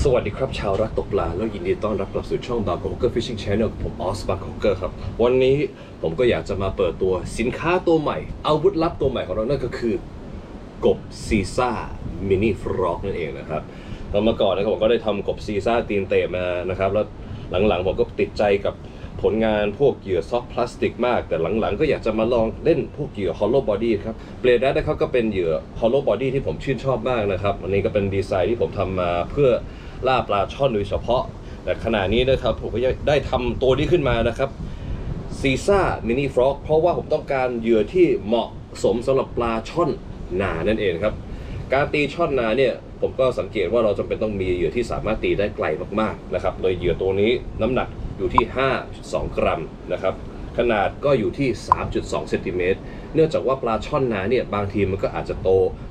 สวัสดีครับชาวรักตกปลา แล้วยินดีต้อนรับกลับสู่ช่องบาร์โคเกอร์ฟิชชิ่งชานลผมออสบาร์โคเกอร์ครับ วันนี้ผมก็อยากจะมาเปิดตัวสินค้าตัวใหม่ อาวุธลับตัวใหม่ของเรานั่นก็คือกบซีซ่ามินิฟรอกนั่นเองนะครับแล้วเมื่อก่อนนะครับผมก็ได้ทำกบซีซ่าตีนเตะมานะครับ แล้วหลังๆผมก็ติดใจกับ ผลงานพวกเหยื่อซอฟพลาสติกมาก แต่หลังๆ ก็อยากจะมาลองเล่นพวกเหยื่อฮอลโลบอดี้ครับเบลดนะครับก็เป็นเหยื่อฮอลโลบอดี้ที่ผมชื่นชอบมากนะครับอันนี้ก็เป็นดีไซน์ที่ผมทำมาเพื่อล่าปลาช่อนโดยเฉพาะ แต่ขณะนี้นะครับผมก็ได้ทำตัวนี้ขึ้นมานะครับซีซ่ามินิฟรอกเพราะว่าผมต้องการเหยื่อที่เหมาะสมสำหรับปลาช่อนหนานั่นเองครับ การตีช่อนนาเนี่ยผมก็สังเกตว่าเราจำเป็นต้องมีเหยื่อที่สามารถตีได้ไกลมากๆนะครับโดยเหยื่อตัวนี้น้ำหนัก อยู่ที่ 5.2 กรัมนะครับขนาดก็อยู่ที่ 3.2เซนติเมตรเนื่องจากว่าปลาช่อนนาเนี่ยบางทีมันก็อาจจะโต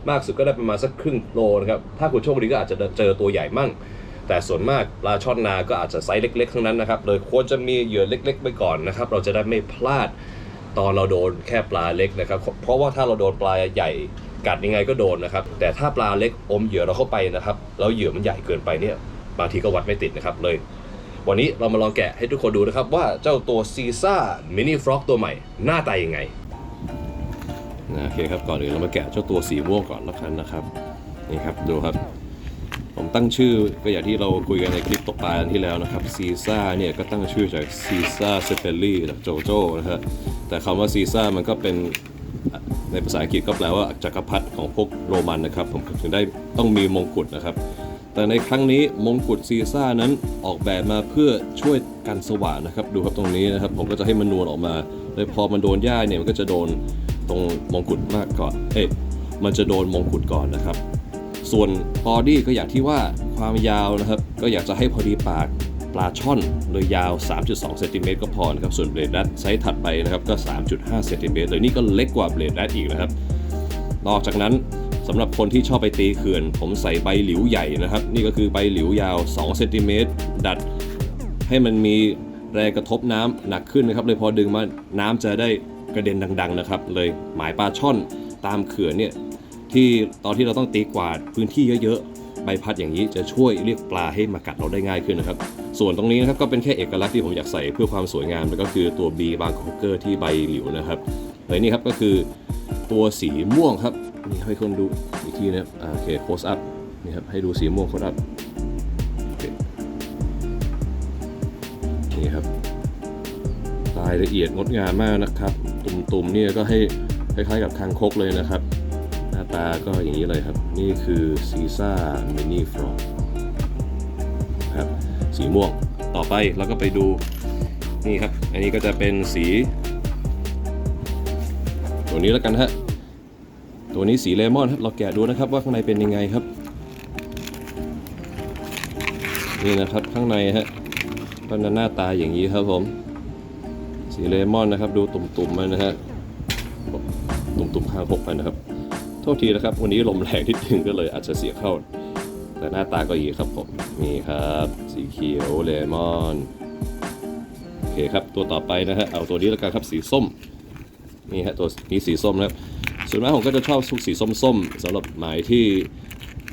มากสุดก็ได้ประมาณสักครึ่งโลนะครับถ้าคุณโชคดีก็อาจจะเจอตัวใหญ่มั่ง แต่ส่วนมากปลาช่อนนาก็อาจจะไซส์เล็กๆทั้งนั้นนะครับเลยควรจะมีเหยื่อเล็ก ๆ ไปก่อนนะครับเราจะได้ไม่พลาดตอนเราโดนแค่ปลาเล็กนะครับเพราะว่าถ้าเราโดนปลาใหญ่กัดยังไงก็โดนนะครับแต่ถ้าปลาเล็กอมเหยื่อเราเข้าไปนะครับแล้วเหยื่อมันใหญ่เกินไปเนี่ยบางทีก็วัดไม่ติดนะครับเลย วันนี้เรามาลองแกะให้ทุกคนดูนะครับ ว่าเจ้าตัวซีซ่ามินิฟรอกตัวใหม่ หน้าตายังไงโอเคครับก่อนอื่นเรามาแกะเจ้าตัวสีม่วงก่อนแล้วกันนะครับนี่ครับดูครับ ผมตั้งชื่อก็อย่างที่เราคุยกันในคลิปตกปลาที่แล้วนะครับซีซ่าเนี่ยก็ตั้งชื่อจากซีซ่าเซเปลลี่จากโจโจ้นะฮะแต่คำว่าซีซ่ามันก็เป็นในภาษาอังกฤษก็แปลว่าจักรพรรดิของพวกโรมันนะครับ ผมถึงได้ต้องมีมงกุฎนะครับ แต่ในครั้งนี้มงกุฎซีซ่านั้นออกแบบมาเพื่อช่วยกันสว่างนะครับ ดูครับตรงนี้นะครับ ผมก็จะให้มันนวลออกมาเลยพอมันโดนหญ้าเนี่ยมันก็จะโดนตรงมงกุฎมากก่อนเอ๊ะมันจะโดนมงกุฎก่อนนะครับ ส่วนบอดี้ก็อย่างที่ว่าความยาวนะครับ ก็อยากจะให้พอดีปากปลาช่อนเลยยาว 3.2เซนติเมตรก็พอนะครับ ส่วนเบลดดัตไซส์ถัดไปนะครับก็ 3.5เซนติเมตรเลยนี่ก็เล็กกว่าเบลดดัตอีกนะครับ นอกจากนั้น สำหรับคนที่ชอบไปตีเขื่อน ผมใส่ใบหลิวใหญ่นะครับ นี่ก็คือใบหลิวยาว2เซนติเมตรดัด ให้มันมีแรงกระทบน้ำหนักขึ้นนะครับ เลยพอดึงมาน้ำจะได้กระเด็นดัง ๆ นะครับ เลยหมายปลาช่อนตามเขื่อนเนี่ยที่ตอนที่เราต้องตีกวาดพื้นที่เยอะๆ ใบพัดอย่างนี้จะช่วยเรียกปลาให้มากัดเราได้ง่ายขึ้นนะครับ ส่วนตรงนี้นะครับก็เป็นแค่เอกลักษณ์ที่ผมอยากใส่เพื่อความสวยงามแล้วก็คือตัว B บางโคเกอร์ที่ใบหลิวนะครับเลยนี่ครับก็คือตัวสีม่วงครับ นี่ให้คนดูอีกทีนะครับโอเคโคสอัพนี่ครับให้ดูสีม่วงโคสอัพนี่ครับรายละเอียดงดงามมากนะครับ ตุ่มๆเนี่ยก็ให้คล้ายๆกับคางคกเลยนะครับ หน้าตาก็อย่างนี้เลยครับ นี่คือซีซ่ามินิฟรอกครับสีม่วงต่อไปเราก็ไปดูนี่ครับ อันนี้ก็จะเป็นสี ตัวนี้แล้วกันฮะ ตัวนี้สีเลมอนครับ เราแกะดูนะครับว่าข้างในเป็นยังไงครับ นี่นะครับข้างในฮะก็จะหน้าตาอย่างนี้ครับผม สีเลมอนนะครับ ดูตุ่มๆมันนะฮะตุ่มๆข้างพกไปนะครับ โทษทีนะครับ วันนี้ลมแรงนิดนึงก็เลยอาจจะเสียเข้า แต่หน้าตาก็อย่างนี้ครับผม นี่ครับ สีเขียวเลมอนโอเคครับ ตัวต่อไปนะฮะ เอาตัวนี้แล้วกันครับ สีส้ม นี่ฮะ ตัวนี้สีส้มนะครับ ส่วนมากผมก็จะชอบสุกสีส้มๆสำหรับหมายที่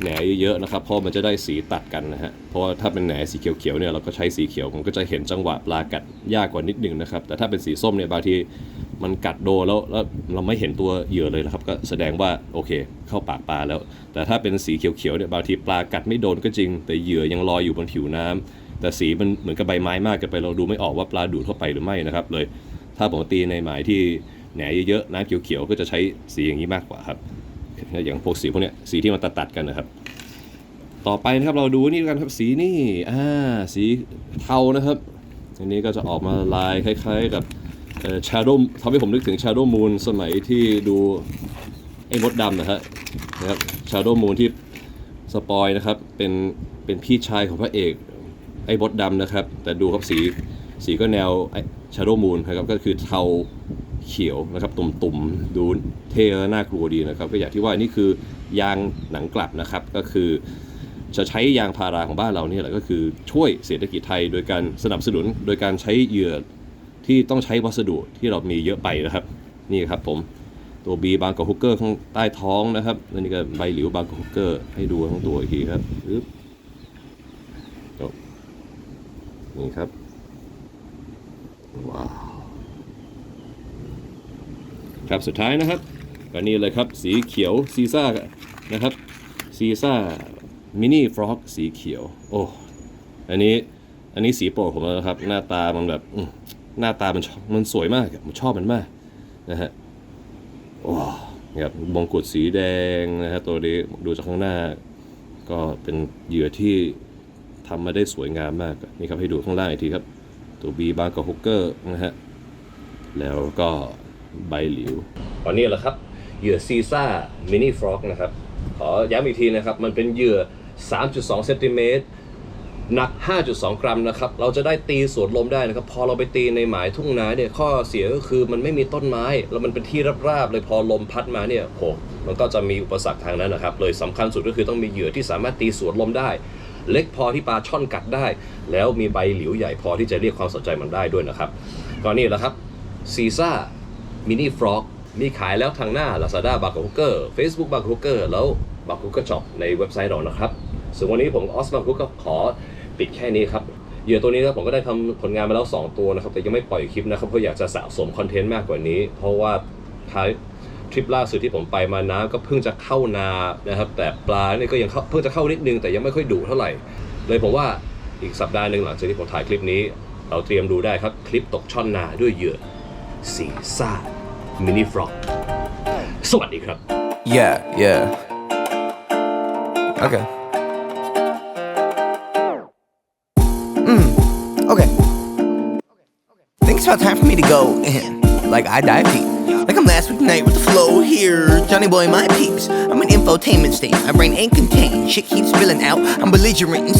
แหนเยอะๆนะครับเพราะมันจะได้สีตัดกันนะฮะเพราะว่าถ้าเป็นแหนสีเขียวๆเนี่ยเราก็ใช้สีเขียวผมก็จะเห็นจังหวะปลากัดยากกว่านิดนึงนะครับ แต่ถ้าเป็นสีส้มเนี่ยบางทีมันกัดโดนแล้วแล้วเราไม่เห็นตัวเหยื่อเลยนะครับ ก็แสดงว่าโอเค เข้าปากปลาแล้ว แต่ถ้าเป็นสีเขียวๆเนี่ยบางทีปลากัดไม่โดนก็จริง แต่เหยื่อยังลอยอยู่บนผิวน้ำแต่สีมันเหมือนกับใบไม้มากเกินไปเราดูไม่ออกว่าปลาดูดเข้าไปหรือไม่นะครับเลย ถ้าผมตีในหมายที่ แหนเยอะๆน้ำเขียวๆก็จะใช้สีอย่างนี้มากกว่าครับอย่างพวกสีพวกเนี้ยสีที่มันตัดๆกันนะครับ ต่อไปนะครับเราดูนี่กันครับสีนี่อ่าสีเทานะครับ อันนี้ก็จะออกมาลายคล้ายๆกับเอ่อ Shadow ทำให้ผมนึกถึง Shadow Moon สมัยที่ดูไอ้มดดำนะฮะนะครับ Shadow Moon ที่สปอยนะครับเป็นเป็นพี่ชายของพระเอกไอ้มดดำนะครับ แต่ดูครับสีสีก็แนวไอ้ Shadow Moon นะครับก็คือเทา เขียวนะครับตุ่มๆดูเท่และน่ากลัวดีนะครับก็อย่างที่ว่านี่คือยางหนังกลับนะครับก็คือจะใช้ยางพาราของบ้านเราเนี่ยแหละก็คือช่วยเศรษฐกิจไทยโดยการสนับสนุน โดยการใช้เหยื่อที่ต้องใช้วัสดุที่เรามีเยอะไปนะครับ นี่ครับผมตัว B บางกับฮุกเกอร์ข้างใต้ท้องนะครับแล้วนี่ก็ใบหลิวบางกับฮุกเกอร์ให้ดูทั้งตัวอีกทีครับปึ๊บนี่ครับว้าว ครับสุดท้ายนะครับก็นี่เลยครับสีเขียวซีซ่านะครับซีซ่ามินิฟรอกสีเขียว โอ้อันนี้อันนี้สีโปรดผมแล้วนะครับ หน้าตามันแบบหน้าตามันมันสวยมากผมชอบมันมากนะฮะว้าวนี่ครับมงกุฎสีแดงนะฮะตัวนี้ดูจากข้างหน้า ก็เป็นเหยื่อที่ทำมาได้สวยงามมากนี่ครับให้ดูข้างล่างอีกทีครับ ตัวบีบางกับฮุกเกอร์นะฮะแล้วก็ ใบหลิวตอนนี้แหละครับ เหยื่อซีซ่ามินิฟรอกนะครับ ขอย้ำอีกทีนะครับ มันเป็นเหยื่อ 3.2เซนติเมตรหนัก 5.2 กรัมนะครับ เราจะได้ตีสวนลมได้นะครับ พอเราไปตีในหมายทุ่งนาเนี่ย ข้อเสียก็คือมันไม่มีต้นไม้ แล้วมันเป็นที่ราบๆเลยพอลมพัดมาเนี่ยโหมันก็จะมีอุปสรรคทางนั้นนะครับ เลยสำคัญสุดก็คือต้องมีเหยื่อที่สามารถตีสวนลมได้ เล็กพอที่ปลาช่อนกัดได้ แล้วมีใบหลิวใหญ่พอที่จะเรียกความสนใจมันได้ด้วยนะครับ ก็นี่แหละครับซีซ่า มินิฟรอกมีขายแล้วทางหน้า Lazada บาร์ก o เกอร์ Facebook บาร์ก o เกอร์แล้วบาร์ก o เกอร์ช็อปในเว็บไซต์เรานะครับส่วนวันนี้ผมออสบาร์ก o ก็ขอปิดแค่นี้ครับเหยื่อตัวนี้นะผมก็ได้ทำผลงานมาแล้ว 2 ตัวนะครับ แต่ยังไม่ปล่อยคลิปนะครับเพราะอยากจะสะสมคอนเทนต์มากกว่านี้ เพราะว่าท้ายทริปล่าสุดที่ผมไปมาน้ำก็เพิ่งจะเข้านานะครับแต่ปลาเนี่ยก็ยังเพิ่งจะเข้านิดนึงแต่ยังไม่ค่อยดุเท่าไหร่ เลยผมว่าอีกสัปดาห์หนึ่งหลังจากที่ผมถ่ายคลิปนี้ เราเตรียมดูได้ครับคลิปตกช่อนนาด้วยเหยื่อซีซ่า มินิฟรอกสวัสดีครับ Yeah, yeah. Okay. Mm, okay. Think it's about time for me to go. like I dive deep. Like I'm last week night with the flow here. Johnny boy, my peeps. I'm an infotainment state. My brain ain't contained. Shit keeps spilling out. I'm belligerent. and